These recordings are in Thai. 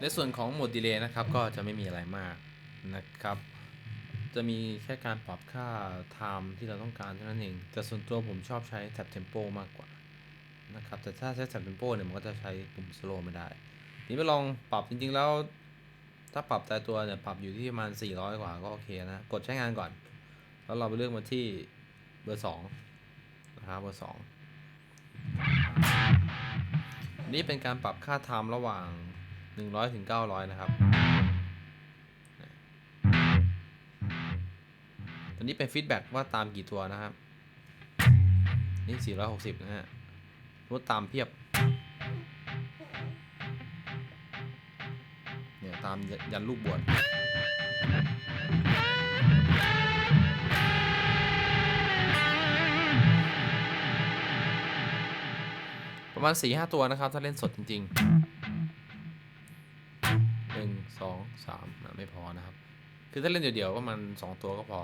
ในส่วนของโหมดดีเลย์นะครับก็จะไม่มีอะไรมากนะครับ จะมีแค่การปรับค่า time ที่เราต้องการเท่านั้นเอง แต่ส่วนตัวผมชอบใช้แท็บ tempo มากกว่านะครับ แต่ถ้าใช้แท็บ tempo เนี่ยมันก็จะใช้ปุ่ม slow ไม่ได้ นี่ไปลองปรับจริงๆแล้ว ถ้าปรับแต่ตัวเนี่ยปรับอยู่ที่ประมาณ 400 กว่าก็โอเคนะ กดใช้งานก่อน แล้วเราไปเลือกมาที่เบอร์2นะครับเบอร์2นี่เป็นการปรับค่า time ระหว่าง 100ถึง900 นะครับ ตอนนี้เป็นฟีดแบ็กว่าตามกี่ตัวนะครับ นี่ 460 นะฮะรถตามเพียบ เนี่ย ตามยันลูกบวชประมาณ4-5 ตัวนะครับ ถ้าเล่นสดจริงๆหนึ่ง สองสามไม่พอนะครับ คือถ้าเล่นเดี่ยวๆประมาณสองตัวก็พอ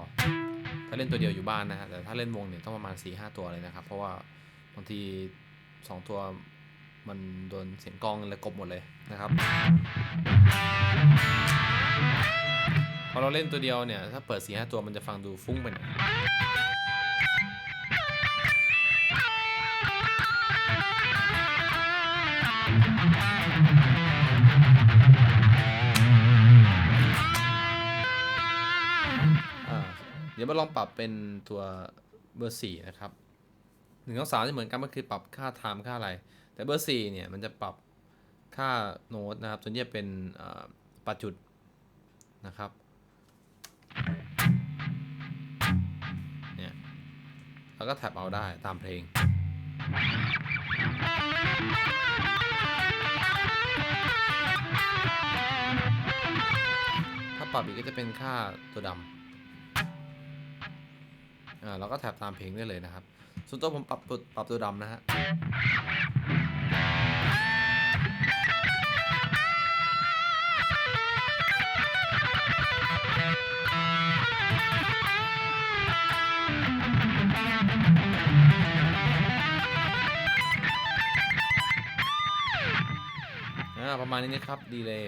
ถ้าเล่นตัวเดียวอยู่บ้านนะฮะแต่ถ้าเล่นวงเนี่ยต้องประมาณสี่ห้าตัวเลยนะครับ เพราะว่าบางทีสองตัวมันโดนเสียงกองเลยกบหมดเลยนะครับ พอเราเล่นตัวเดียวเนี่ย ถ้าเปิดสี่ห้าตัวมันจะฟังดูฟุ้งไปหน่อย เดี๋ยวมาลองปรับเป็นตัวเบอร์สี่นะครับหนึ่งสองสามจะเหมือนกันก็คือปรับค่าไทม์ค่าอะไร แต่เบอร์สี่เนี่ยมันจะปรับค่าโน้ตนะครับตัวนี้จะเป็นปัจจุดนะครับเนี่ยแล้วก็แท็บเอาได้ตามเพลงถ้าปรับอีกก็จะเป็นค่าตัวดำ อ่าเราก็แท็บตามเพลงได้เลยนะครับ ส่วนตัวผมปรับตัวปรับตัวดำนะฮะอ่าประมาณนี้นะครับดีเลย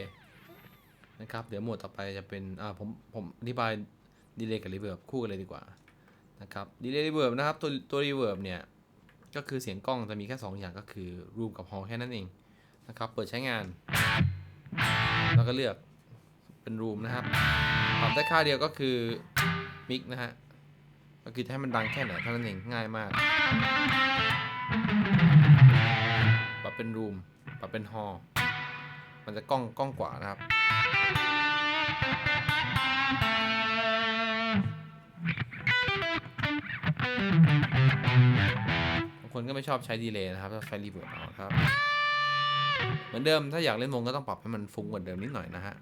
นะครับ เดี๋ยวหมวดต่อไปจะเป็น อ่า ผม ผมอธิบายดีเลย์กับรีเวิร์บคู่กันเลยดีกว่า นะครับดีเลย์รีเวิร์บนะครับตัวตัวรีเวิร์บเนี่ย ก็คือเสียงกล้องจะมีแค่ 2 อย่างก็คือรูมกับฮอลแค่นั้นเองนะครับ เปิดใช้งาน แล้วก็เลือกเป็นรูมนะครับปรับได้ค่าเดียวก็คือมิกนะฮะก็คือให้มันดังแค่ไหนเท่านั้นเองง่ายมาก ปรับเป็นรูมปรับเป็นฮอลมันจะกล้องกล้องกว่านะครับ บางคนก็ไม่ชอบใช้ดีเลย์นะครับใช้รีเวิร์บเอาครับ เหมือนเดิมถ้าอยากเล่นวงก็ต้องปรับให้มันฟุ้งกว่าเดิมนิดหน่อยนะฮะ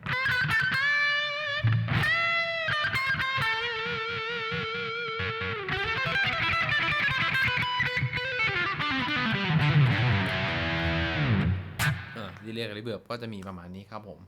ดีเลย์กับรีเวิร์บก็จะมีประมาณนี้ครับผม